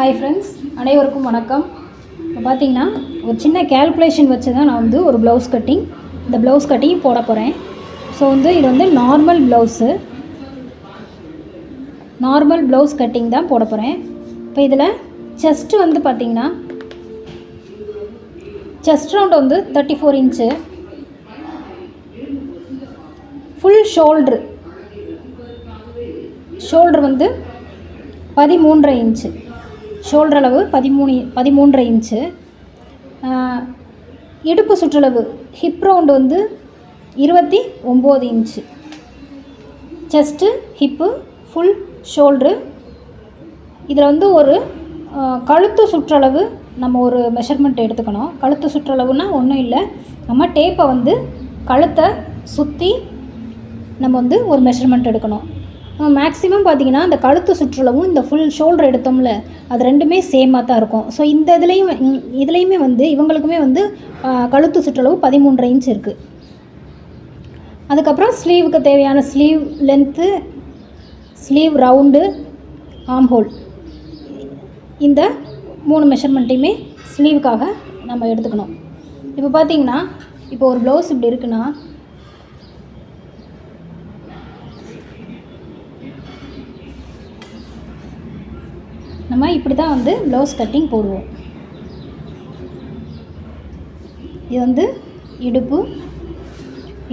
Hi friends அனைவருக்கும் வணக்கம். இப்போ பார்த்தீங்கன்னா ஒரு சின்ன கேல்குலேஷன் வச்சு தான் நான் வந்து ஒரு ப்ளவுஸ் கட்டிங் இந்த ப்ளவுஸ் கட்டிங் போட போகிறேன் ஸோ வந்து இது வந்து normal blouse normal blouse cutting தான் போட போகிறேன் இப்போ இதில் செஸ்ட்டு வந்து பார்த்தீங்கன்னா செஸ்ட் ரவுண்ட் வந்து thirty four inch full shoulder shoulder வந்து பதிமூன்றரை இன்ச்சு ஷோல்டர் அளவு பதிமூணு பதிமூன்றரை இன்ச்சு இடுப்பு சுற்றளவு ஹிப் ரவுண்டு வந்து இருபத்தி ஒம்பது inch chest hip full shoulder இதில் வந்து ஒரு கழுத்து சுற்றளவு நம்ம ஒரு மெஷர்மெண்ட் எடுத்துக்கணும். கழுத்து சுற்றளவுனா ஒன்றும் இல்லை. நம்ம டேப்பை வந்து கழுத்தை சுற்றி நம்ம வந்து ஒரு மெஷர்மெண்ட் எடுக்கணும். மேக்ஸிமம் பார்த்தீங்கன்னா இந்த கழுத்து சுற்றுலவும் இந்த ஃபுல் ஷோல்டர் எடுத்தோம்ல அது ரெண்டுமே சேமாக தான் இருக்கும். ஸோ இந்த இதுலேயும் இதுலேயுமே வந்து இவங்களுக்குமே வந்து கழுத்து சுற்றளவு பதிமூன்றரை இன்ச் இருக்குது அதுக்கப்புறம் ஸ்லீவுக்கு தேவையான sleeve length sleeve round arm hole இந்த மூணு மெஷர்மெண்ட்டையுமே ஸ்லீவுக்காக நம்ம எடுத்துக்கணும். இப்போ பார்த்தீங்கன்னா இப்போ ஒரு ப்ளவுஸ் இப்படி இருக்குன்னா நம்ம இப்படி தான் வந்து ப்ளவுஸ் கட்டிங் போடுவோம். இது வந்து இடுப்பு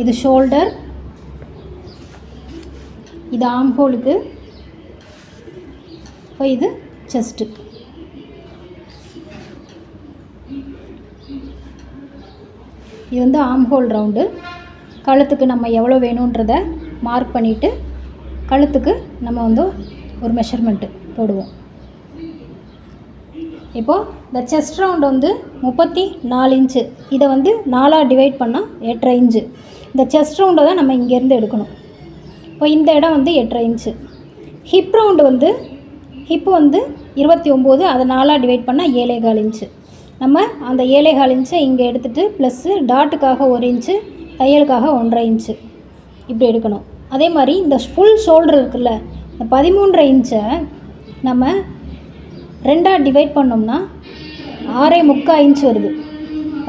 இது ஷோல்டர் இது ஆம்ஹோலுக்கு இப்போ இது செஸ்ட்டு இது வந்து ஆம்ஹோல் ரவுண்டு கழுத்துக்கு நம்ம எவ்வளோ வேணுன்றத மார்க் பண்ணிவிட்டு கழுத்துக்கு நம்ம வந்து ஒரு மெஷர்மெண்ட்டு போடுவோம். இப்போது இந்த செஸ்ட் ரவுண்ட் வந்து முப்பத்தி நாலு இன்ச்சு இதை வந்து நாலாக டிவைட் பண்ணால் எட்டரை இன்ச்சு இந்த செஸ்ட் ரவுண்டை தான் நம்ம இங்கேருந்து எடுக்கணும். இப்போ இந்த இடம் வந்து எட்டரை இன்ச்சு ஹிப் ரவுண்டு வந்து ஹிப்பு வந்து இருபத்தி ஒம்பது அதை நாலாக டிவைட் பண்ணால் ஏழே கால் இன்ச்சு நம்ம அந்த ஏழே கால் இன்ச்சை இங்கே எடுத்துகிட்டு ப்ளஸ்ஸு டாட்டுக்காக ஒரு இன்ச்சு தையலுக்காக ஒன்றரை இன்ச்சு இப்படி எடுக்கணும். அதே மாதிரி இந்த ஃபுல் ஷோல்டர் இருக்குல்ல இந்த பதிமூன்றரை இன்ச்சை நம்ம ரெண்டாக டிவைட் பண்ணோம்னா ஆறே முக்கால் இன்ச் வருது.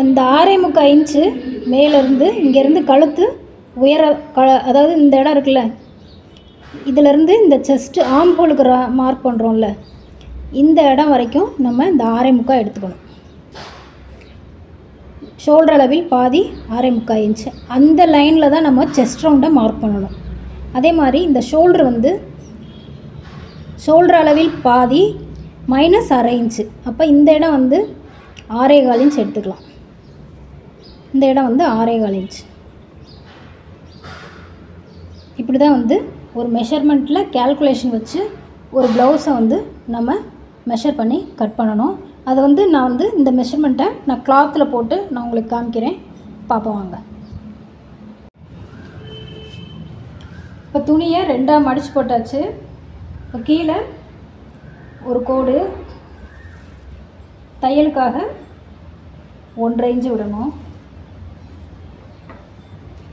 அந்த ஆறே முக்கால் இன்ச்சு மேலேருந்து இங்கேருந்து கழுத்து உயர க அதாவது இந்த இடம் இருக்குல்ல இதிலேருந்து இந்த செஸ்ட்டு ஆம் ரா மார்க் பண்ணுறோம்ல இந்த இடம் வரைக்கும் நம்ம இந்த ஆறே முக்கால் எடுத்துக்கணும். ஷோல்டர் அளவில் பாதி ஆறே முக்கால் இன்ச்சு அந்த லைனில் தான் நம்ம செஸ்ட் ரவுண்டை மார்க் பண்ணணும். அதே மாதிரி இந்த ஷோல்டர் வந்து ஷோல்டர் அளவில் பாதி மைனஸ் அரை இன்ச்சு அப்போ இந்த இடம் வந்து ஆறே கால் இன்ச் எடுத்துக்கலாம். இந்த இடம் வந்து ஆறே கால் இன்ச் இப்படி தான் வந்து ஒரு மெஷர்மெண்ட்டில் கேல்குலேஷன் வச்சு ஒரு ப்ளவுஸை வந்து நம்ம மெஷர் பண்ணி கட் பண்ணணும். அதை வந்து நான் வந்து இந்த மெஷர்மெண்ட்டை நான் கிளாத்தில் போட்டு நான் உங்களுக்கு காமிக்கிறேன். பார்ப்போம் வாங்க. இப்போ துணியை ரெண்டாக மடித்து போட்டாச்சு. இப்போ கீழே ஒரு கோடு தையலுக்காக ஒன்றரை இன்ச்சு விடணும்.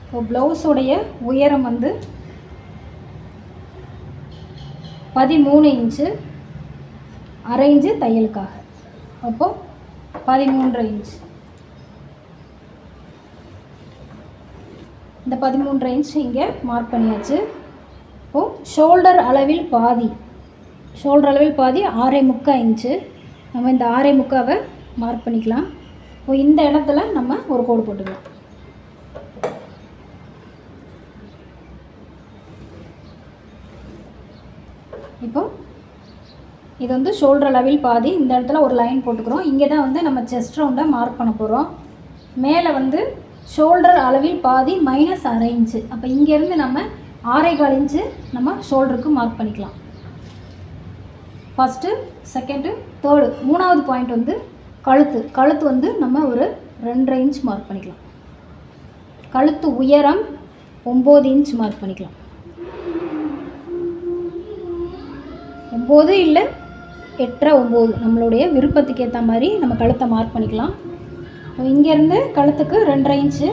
இப்போ ப்ளவுஸுடைய உயரம் வந்து பதிமூணு இன்ச்சு அரை இன்ச்சு தையலுக்காக. அப்போ பதிமூன்றரை இன்ச் இந்த பதிமூன்றரை இன்ச் இங்கே மார்க் பண்ணியாச்சு. இப்போது ஷோல்டர் அளவில் பாதி ஷோல்டர் அளவில் பாதி ஆறே முக்கால் இன்ச்சு. நம்ம இந்த ஆறே முக்காவை மார்க் பண்ணிக்கலாம். இப்போ இந்த இடத்துல நம்ம ஒரு கோடு போட்டுக்கலாம். இப்போ இது வந்து ஷோல்டர் அளவில் பாதி இந்த இடத்துல ஒரு லைன் போட்டுக்கிறோம். இங்கே தான் வந்து நம்ம செஸ்ட் ரவுண்டை மார்க் பண்ண போகிறோம் மேலே வந்து ஷோல்டர் அளவில் பாதி மைனஸ் அரை இன்ச்சு. அப்போ இங்கேருந்து நம்ம ஆறே கால் இன்ச்சு நம்ம ஷோல்டருக்கு மார்க் பண்ணிக்கலாம். ஃபஸ்ட்டு செகண்டு தேர்டு மூணாவது பாயிண்ட் வந்து கழுத்து. கழுத்து வந்து நம்ம ஒரு ரெண்டரை இன்ச் மார்க் பண்ணிக்கலாம். கழுத்து உயரம் ஒம்பது இன்ச் மார்க் பண்ணிக்கலாம். ஒம்பது இல்லை எட்டரை ஒம்பது. நம்மளுடைய விருப்பத்துக்கு ஏற்ற மாதிரி நம்ம கழுத்தை மார்க் பண்ணிக்கலாம். இப்போ இங்கேருந்து கழுத்துக்கு ரெண்டரை இன்ச்சு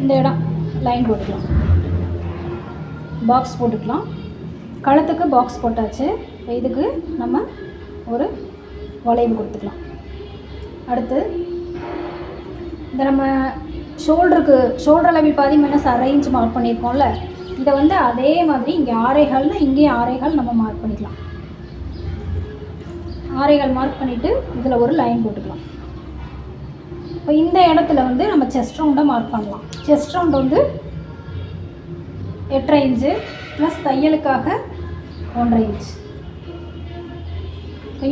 இந்த இடம் லைன் போட்டுக்கலாம். பாக்ஸ் போட்டுக்கலாம். கழுத்துக்கு பாக்ஸ் போட்டாச்சு. இதுக்கு நம்ம ஒரு வளைவு கொடுத்துக்கலாம். அடுத்து இந்த நம்ம ஷோல்டருக்கு ஷோல்டர் லெவல் பாதி மைனஸ் அரை இன்ச் மார்க் பண்ணியிருக்கோம்ல இதை வந்து அதே மாதிரி இங்கே ஆரைகால்னா இங்கேயும் ஆரைகால் நம்ம மார்க் பண்ணிக்கலாம். ஆரைகள் மார்க் பண்ணிவிட்டு இதில் ஒரு லைன் போட்டுக்கலாம். இப்போ இந்த இடத்துல வந்து நம்ம செஸ்ட் ரவுண்டை மார்க் பண்ணலாம். செஸ்ட் ரவுண்ட் வந்து எட்டரை இன்ச்சு ப்ளஸ் தையலுக்காக ஒன்றரை இன்ச்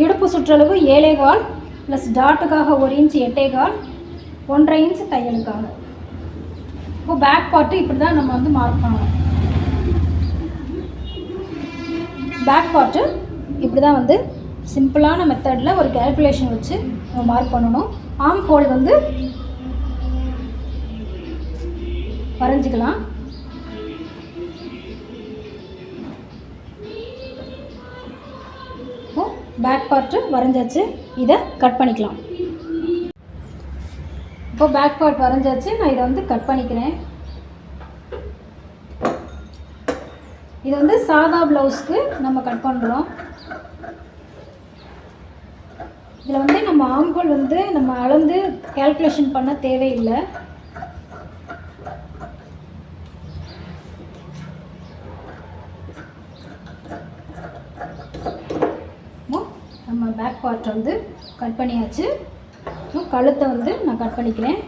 இடுப்பு சுற்றளவு ஏழே கால் ப்ளஸ் டாட்டுக்காக ஒரு இன்ச் எட்டே கால் ஒன்றரை இன்ச் தையலுக்காக. இப்போ பேக் பார்ட்டு இப்படி தான் நம்ம வந்து மார்க் பண்ணணும். பேக் பார்ட்டு இப்படி தான் வந்து சிம்பிளான மெத்தடில் ஒரு கேல்குலேஷன் வச்சு நம்ம மார்க் பண்ணணும். ஆம் ஹோல் வந்து வரைஞ்சிக்கலாம். Back part வரைஞ்சாச்சு. இதை கட் பண்ணிக்கலாம். இப்போ பேக் பார்ட் வரைஞ்சாச்சு. நான் இதை வந்து கட் பண்ணிக்கிறேன். இது வந்து சாதா ப்ளவுஸ்க்கு நம்ம கட் பண்ணுறோம் இதில் வந்து நம்ம ஆம்பல் வந்து நம்ம அளந்து கேல்குலேஷன் பண்ண தேவையில்லை இப்போ நம்ம பேக் பார்ட் வந்து கட் பண்ணியாச்சு. இப்போ கழுத்தை வந்து நான் கட் பண்ணிக்கிறேன்.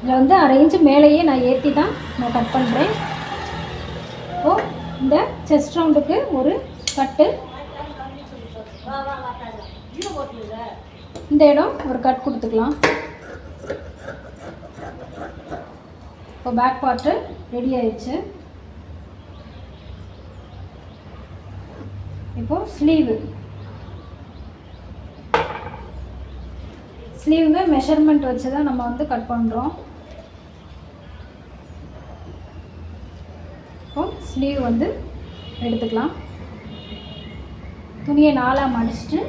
இதில் வந்து அரை இன்ச்சு மேலேயே நான் ஏற்றி தான் நான் கட் பண்ணுறேன் ஓ இந்த செஸ்ட் ரவுண்டுக்கு ஒரு கட்டு இந்த இடம் ஒரு கட் கொடுத்துக்கலாம். இப்போ பேக் பார்ட்டு ரெடி ஆயிடுச்சு. இப்போ ஸ்லீவு ஸ்லீவுமே மெஷர்மெண்ட் வச்சு தான் நம்ம வந்து கட் பண்ணுறோம் இப்போ ஸ்லீவ் வந்து எடுத்துக்கலாம். துணியை நாலாக மடிச்சிட்டு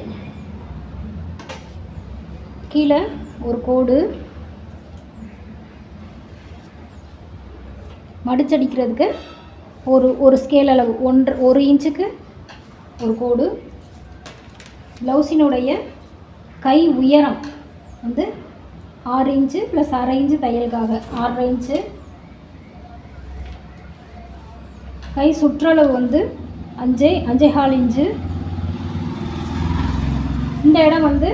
கீழே ஒரு கோடு. மடிச்சடிக்கிறதுக்கு ஒரு ஒரு ஸ்கேல் அளவு ஒன்று ஒரு இன்ச்சுக்கு ஒரு கோடு. ப்ளவுஸினுடைய கை உயரம் வந்து ஆறு இன்ச்சு ப்ளஸ் அரை இன்ச்சு தையலுக்காக. ஆறரை இன்ச்சு. கை சுற்றளவு வந்து அஞ்சே அஞ்சே கால் இன்ச்சு. இந்த இடம் வந்து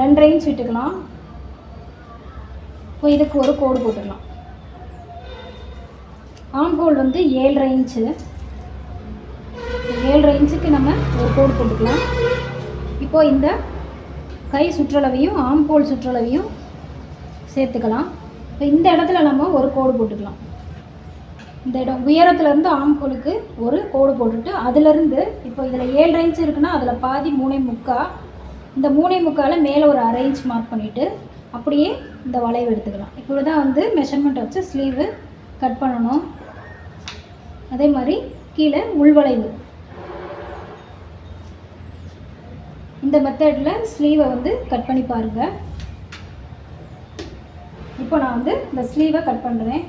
ரெண்டரை இன்ச் விட்டுக்கலாம். இப்போ இதுக்கு ஒரு கோடு போட்டுக்கலாம். ஆம்ஹோல் வந்து ஏழரை இன்ச்சு. ஏழரை இன்ச்சுக்கு நம்ம ஒரு கோடு போட்டுக்கலாம். இப்போ இந்த கை சுற்றளவையும் ஆம்போல் சுற்றளவையும் சேர்த்துக்கலாம். இப்போ இந்த இடத்துல நம்ம ஒரு கோடு போட்டுக்கலாம். இந்த இடம் உயரத்துலேருந்து ஆம்ஹோலுக்கு ஒரு கோடு போட்டுட்டு அதுலேருந்து இப்போ இதில் ஏழரை இன்ச் இருக்குன்னா அதில் பாதி மூணே முக்கா இந்த மூணே முக்கால் மேலே ஒரு அரை இன்ச் மார்க் பண்ணிவிட்டு அப்படியே இந்த வளைவு எடுத்துக்கலாம். இப்படி தான் வந்து மெஷர்மெண்ட் வச்சு ஸ்லீவு கட் பண்ணணும். அதே மாதிரி கீழே உள்வளைவு இந்த மெத்தடில் ஸ்லீவை வந்து கட் பண்ணி பாருங்கள் இப்போ நான் வந்து இந்த ஸ்லீவை கட் பண்ணுறேன்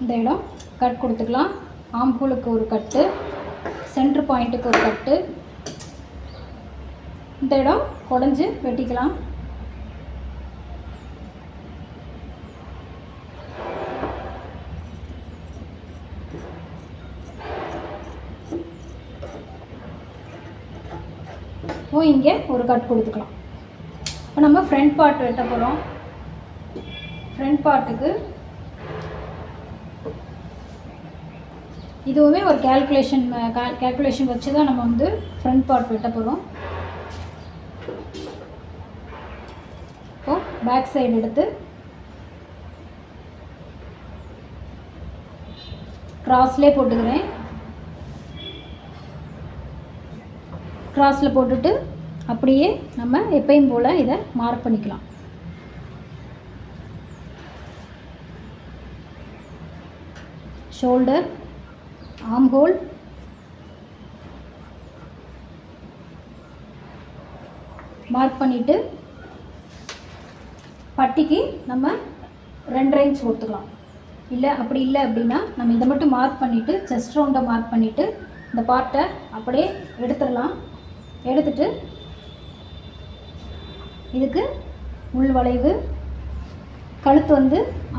இந்த இடம் கட் கொடுத்துக்கலாம். ஆம்பூலுக்கு ஒரு கட்டு சென்ட்ரு பாயிண்ட்டுக்கு ஒரு கட்டு. இந்த இடம் குடஞ்சி வெட்டிக்கலாம். இப்போ இங்கே ஒரு கட் கொடுத்துக்கலாம். இப்போ நம்ம ஃப்ரண்ட் பார்ட் வெட்ட போகிறோம் ஃப்ரண்ட் பார்ட்டுக்கு இதுவுமே ஒரு கேல்குலேஷன் கேல்குலேஷன் வச்சு தான் நம்ம வந்து ஃப்ரண்ட் பார்ட் வெட்ட போகிறோம் இப்போ பேக் சைடு எடுத்து கிராஸ்லேயே போட்டுக்கிறேன். கிராஸில் போட்டுட்டு அப்படியே நம்ம எப்பயும் போல் இதை மார்க் பண்ணிக்கலாம். ஷோல்டர் ஆம் ஹோல் மார்க் பண்ணிவிட்டு பட்டிக்கு நம்ம ரெண்டரை இன்ச் கொடுத்துக்கலாம் இல்லை அப்படி இல்லை அப்படின்னா நம்ம இதை மட்டும் மார்க் பண்ணிவிட்டு செஸ்ட் ரவுண்டை மார்க் பண்ணிவிட்டு இந்த பார்ட்டை அப்படியே எடுத்துடலாம். எடுத்துட்டு இதுக்கு உள் வளைவு கழுத்து வந்து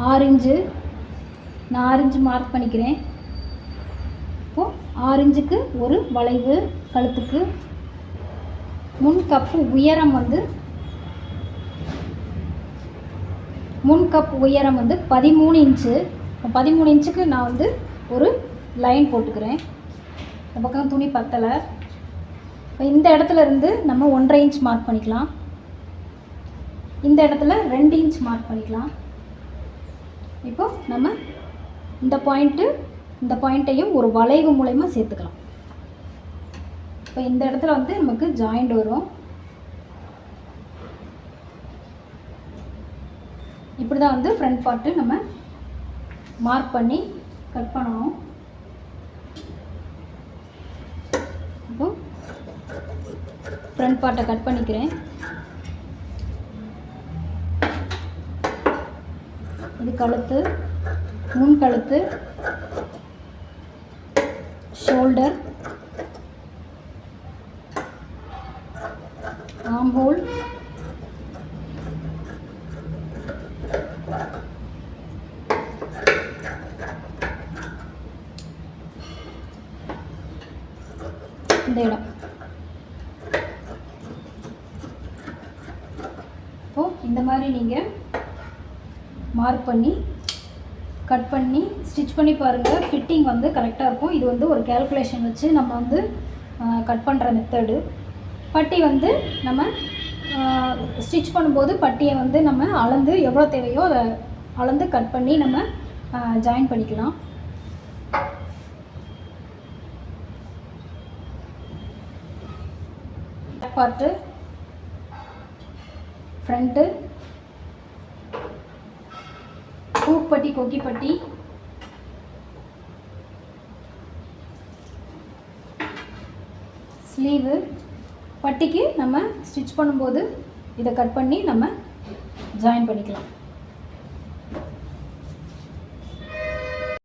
ஆறு இன்ச்சு நான் ஆறு இன்ச்சு மார்க் பண்ணிக்கிறேன். ஆரஞ்சுக்கு ஒரு வளைவு கழுத்துக்கு. முன் கப்பு உயரம் வந்து முன் கப் உயரம் வந்து பதிமூணு இன்ச்சு பதிமூணு இன்ச்சுக்கு நான் வந்து ஒரு லைன் போட்டுக்கிறேன். இந்த பக்கம் துணி பத்தலை. இப்போ இந்த இடத்துல இருந்து நம்ம ஒன்றரை இன்ச் மார்க் பண்ணிக்கலாம். இந்த இடத்துல ரெண்டு இன்ச் மார்க் பண்ணிக்கலாம். இப்போ நம்ம இந்த பாயிண்ட்டு இந்த பாயிண்ட்டையும் ஒரு வளைவு மூலயமா சேர்த்துக்கலாம். இப்போ இந்த இடத்துல வந்து நமக்கு ஜாயிண்ட் வரும். இப்படி தான் வந்து ஃப்ரண்ட் பார்ட்டு நம்ம மார்க் பண்ணி கட் பண்ணணும். இப்போ ஃப்ரண்ட் பார்ட்டை கட் பண்ணிக்கிறேன். இது கழுத்து முன் கழுத்து ஷோல்டர் ஆம் ஹோல் இந்த இடம். இப்போ இந்த மாதிரி நீங்கள் மார்க் பண்ணி கட் பண்ணி ஸ்டிச் பண்ணி பாருங்கள் ஃபிட்டிங் வந்து கரெக்டாக இருக்கும். இது வந்து ஒரு கேல்குலேஷன் வச்சு நம்ம வந்து கட் பண்ணுற மெத்தடு பட்டி வந்து நம்ம ஸ்டிச் பண்ணும்போது பட்டியை வந்து நம்ம அளந்து எவ்வளோ தேவையோ அதை அளந்து கட் பண்ணி நம்ம ஜாயின் பண்ணிக்கலாம். பேக் பார்ட்டு ஃப்ரண்ட்டு கூப்பட்டி கொக்கிப்பட்டி. ஸ்லீவு பட்டிக்கு நம்ம ஸ்டிச் பண்ணும்போது இதை கட் பண்ணி நம்ம ஜாயின் பண்ணிக்கலாம்.